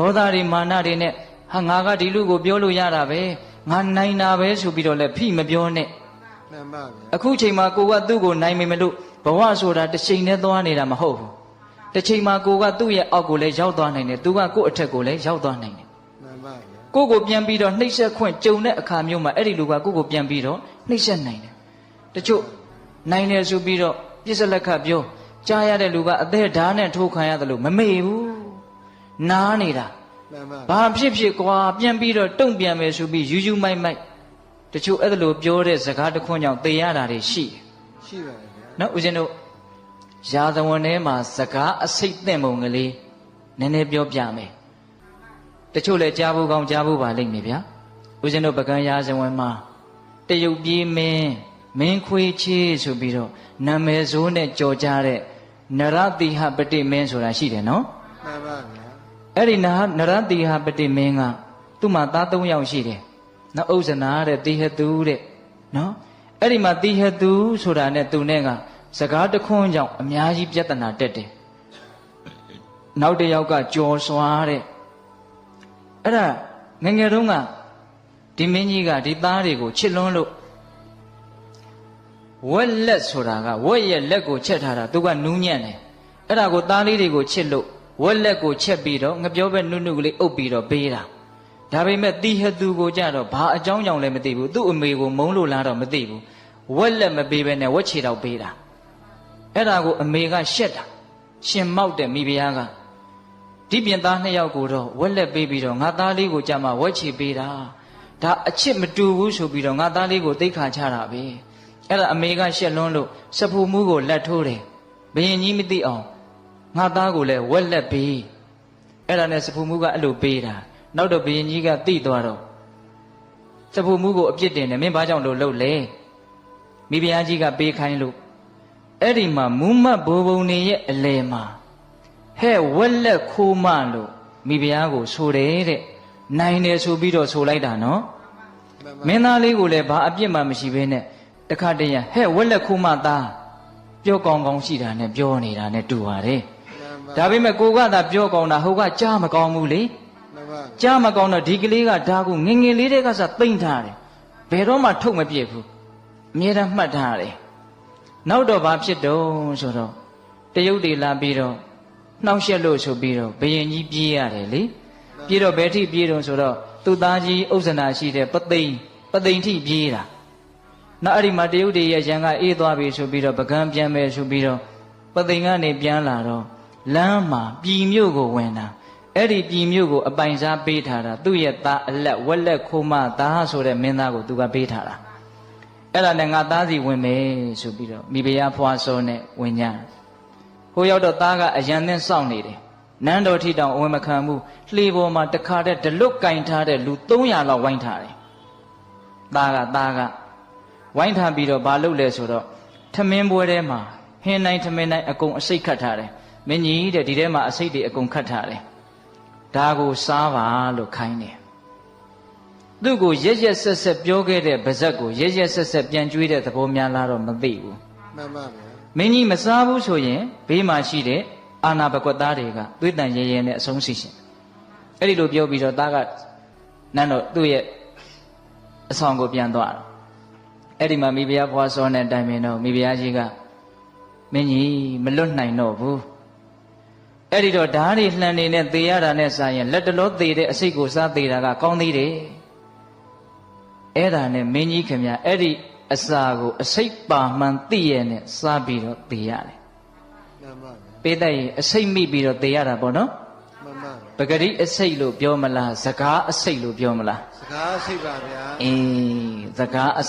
ဒေါသတွေမာနတွေနဲ့ဟာငါကဒီလူကိုပြောလို့ရတာပဲငါနိုင်တာပဲဆိုပြီးတော့လည်းဖိမပြောနဲ့မှန်ပါဗျာအခုချိန်မှာကိုကသူ့ကိုနိုင်မိမလို့ဘဝဆိုတာတစ်ချိန်နဲ့သွားနေတာမဟုတ်ဘူးတစ်ချိန်မှာကိုကသူ့ရဲ့အောက်ကိုလည်းရောက်သွားနိုင်တယ်သူကကိုယ့်အထက်ကိုလည်းရောက်သွားနိုင်တယ်မှန်ပါဗျာကိုကိုပြန်ပြီးတော့နှိပ်စက်ခွင့်ကြုံတဲ့အခါမျိုးမှာအဲ့ဒီလူကကိုကိုပြန်ပြီးတော့နှိပ်စက်နိုင်တယ်တချို့နိုင်တယ်ဆိုပြီးတော့ပြစ်စလက်ခတ်ပြောကြားရတဲ့လူကအသက်ဓာတ်နဲ့ထိုးခံရတယ်လို့မမေ့ဘူး နားနေတာမှန်ပါဘာဖြစ်ဖြစ်ကွာပြန်ပြီးတော့တုံ့ပြန်မယ်ဆိုပြီးယူယူမိုက်မိုက်တချို့အဲ့ဒါလိုပြောတဲ့စကားတစ်ခွန်းကြောင့်သေရတာတွေရှိတယ်ရှိပါတယ်ဗျာနော်ဦးဇင်းတို့ရာဇဝင်ထဲမှာစကားအစိတ်သင့်ပုံကလေးနည်းနည်းပြောပြမယ်တချို့လည်းကြားဖို့ကောင်းကြားဖို့ပါလိမ့်မယ်ဗျာဦးဇင်းတို့ပကံရာဇဝင်မှာတရုတ်ပြည်မင်းမင်းခွေးချေးဆိုပြီးတော့နာမည်ဆိုးနဲ့ကြော်ကြတဲ့နရတိဟပတိမင်းဆိုတာရှိတယ်နော်မှန်ပါဗျာ အဲ့ဒီနာနရတိဟပတိမင်းကသူ့မှာသား၃ယောက်ရှိတယ်နော်ဥဇနာတဲ့တိဟတုတဲ့နော်အဲ့ဒီမှာတိဟတုဆိုတာနဲ့သူနဲ့ကစကားတခွန်းကြောင့်အများကြီးပြဿနာတက်တယ်နောက်တစ်ယောက်ကကြော်စွာတဲ့အဲ့ဒါငယ်ငယ်တုန်းကဒီမင်းကြီးကဒီသားတွေကိုချစ်လွန်းလို့ဝက်လက်ဆိုတာကဝက်ရဲ့လက်ကိုချက်ထားတာသူကနူးညံ့တယ်အဲ့ဒါကိုသားလေးတွေကိုချစ်လို့ ဝက်လက်ကိုချက်ပြီးတော့ငပြောပဲနုနုကလေးအုပ်ပြီးတော့ပေးတာဒါပေမဲ့တီဟသူကိုကြတော့ဘာအကြောင်းကြောင့်လဲမသိဘူးသူ့အမေကိုမုန်းလို့လားတော့မသိဘူးဝက်လက်မပေးဘဲနဲ့ဝက်ချေတော့ပေးတာအဲ့ဒါကိုအမေကရှက်တာရှင်မောက်တဲ့မိဖုရားကဒီပြင်သားနှစ်ယောက်ကိုတော့ဝက်လက်ပေးပြီးတော့ငါသားလေးကိုကြမှာဝက်ချေပေးတာဒါအချစ်မတူဘူးဆိုပြီးတော့ငါသားလေးကိုသိခါချတာပဲအဲ့ဒါအမေကရှက်လွန်းလို့စဖူမှုကိုလက်ထိုးတယ်ဘယင်ကြီးမသိအောင် ငါသားကိုလည်းဝက်လက်ပေးအဲ့ဒါနဲ့စဖူမှုကအဲ့လိုပေးတာနောက်တော့ဘယင်ကြီးကသိသွားတော့စဖူမှုကိုအပြစ်တင်တယ်မင်းဘာကြောင့်လို့လှုပ်လဲမိဖုရားကြီးကပေးခိုင်းလို့အဲ့ဒီမှာမူးမတ်ဘိုးဘုံနေရဲ့အလဲမှာဟဲ့ဝက်လက်ခိုးမလို့မိဖုရားကိုဆိုတယ်တဲ့နိုင်တယ်ဆိုပြီးတော့ဆိုလိုက်တာနော်မှန်ပါမင်းသားလေးကိုလည်းဘာအပြစ်မှမရှိဘဲနဲ့တခါတည်းရဟဲ့ဝက်လက်ခိုးမသားပြောကောင်းကောင်းရှိတာနဲ့ပြောနေတာနဲ့တူပါတယ်မှန်ပါ ဒါပေမဲ့ကိုကသာပြောကောင်းတာဟိုကကြားမကောင်းဘူးလေမှန်ပါကြားမကောင်းတော့ဒီကလေးကဒါကိုငယ်ငယ်လေးတည်းကစသိမ့်ထားတယ်ဘယ်တော့မှထုတ်မပြစ်ဘူးအမြဲတမ်းမှတ်ထားတယ်နောက်တော့ဘာဖြစ်တော့ဆိုတော့တရုတ်တွေလာပြီးတော့နှောက်ရှက်လို့ဆိုပြီးတော့ဘယင်ကြီးပြေးရတယ်လေပြေးတော့ဘယ်ထိပြေးတော့ဆိုတော့သူ့သားကြီးဥစ္ဆနာရှိတဲ့ပသိမ်ပသိမ်ထိပြေးတာနောက်အဲ့ဒီမှာတရုတ်တွေရဲ့ရန်ကအေးသွားပြီဆိုပြီးတော့ပကံပြန်မယ်ဆိုပြီးတော့ပသိမ်ကနေပြန်လာတော့ လမ်းမှာပြည်မြို့ကိုဝင်တာအဲ့ဒီပြည်မြို့ကိုအပိုင်စားပေးထားတာသူ့ရဲ့သားအလက်ဝက်လက်ခိုးမသားဆိုတဲ့မင်းသားကိုသူကပေးထားတာအဲ့ဒါနဲ့ငါသားစီဝင်မယ်ဆိုပြီးတော့မိဖုရားဖွာစောနဲ့ဝင်ကြတယ်ဟိုရောက်တော့သားကအရန်သင်းစောင့်နေတယ်နန်းတော်ထိတောင်အဝင်မခံဘူးလှေပေါ်မှာတခါတည်းဒလွတ်ကင်ထားတဲ့လူ300လောက်ဝိုင်းထားတယ်သားကသားကဝိုင်းထားပြီးတော့ဘာလုပ်လဲဆိုတော့ထမင်းပွဲထဲမှာဟင်းတိုင်းထမင်းတိုင်းအကုန်အစိတ်ခတ်ထားတယ် မင်းကြီးတဲ့ဒီထဲမှာအစိတ်တွေအကုန်ခတ်ထားတယ်ဒါကိုစားပါလို့ခိုင်းတယ်သူ့ကိုရက်ရက်ဆက်ဆက်ပြောခဲ့တဲ့ဗဇက်ကိုရက်ရက်ဆက်ဆက်ပြန်ကြွေးတဲ့သဘောများလားတော့မသိဘူးမှန်ပါဗျာမင်းကြီးမစားဘူးဆိုရင်ဘေးမှာရှိတဲ့အာနာဘကွက်သားတွေကသွေးတန်ရဲရဲနဲ့အဆုံးစီရှင်အဲ့ဒီလိုပြောပြီးတော့သားကနန်းတော့သူ့ရဲ့အဆောင်ကိုပြန်သွားတော့အဲ့ဒီမှာမိဖုရားဘွားစောနဲ့တိုင်ပင်တော့မိဖုရားကြီးကမင်းကြီးမလွတ်နိုင်တော့ဘူး အဲ့ဒီတော့ဓာတ်တွေလှန်နေနဲ့သေရတာနဲ့စားရင်လက်တလောသေတဲ့အစိတ်ကိုစားသေးတာကကောင်းသေးတယ်အဲ့ဒါနဲ့မင်းကြီးခင်ဗျအဲ့ဒီအစာကိုအစိတ်ပါမှန်သိရနဲ့စားပြီးတော့သေရတယ်မှန်ပါဗျာပေးတတ်ရင်အစိတ်မိပြီးတော့သေရတာပေါ့နော်မှန်ပါပဂရိအစိတ်လို့ပြောမလားစကားအစိတ်လို့ပြောမလားစကားစိတ်ပါဗျာအေးစကားအစိတ်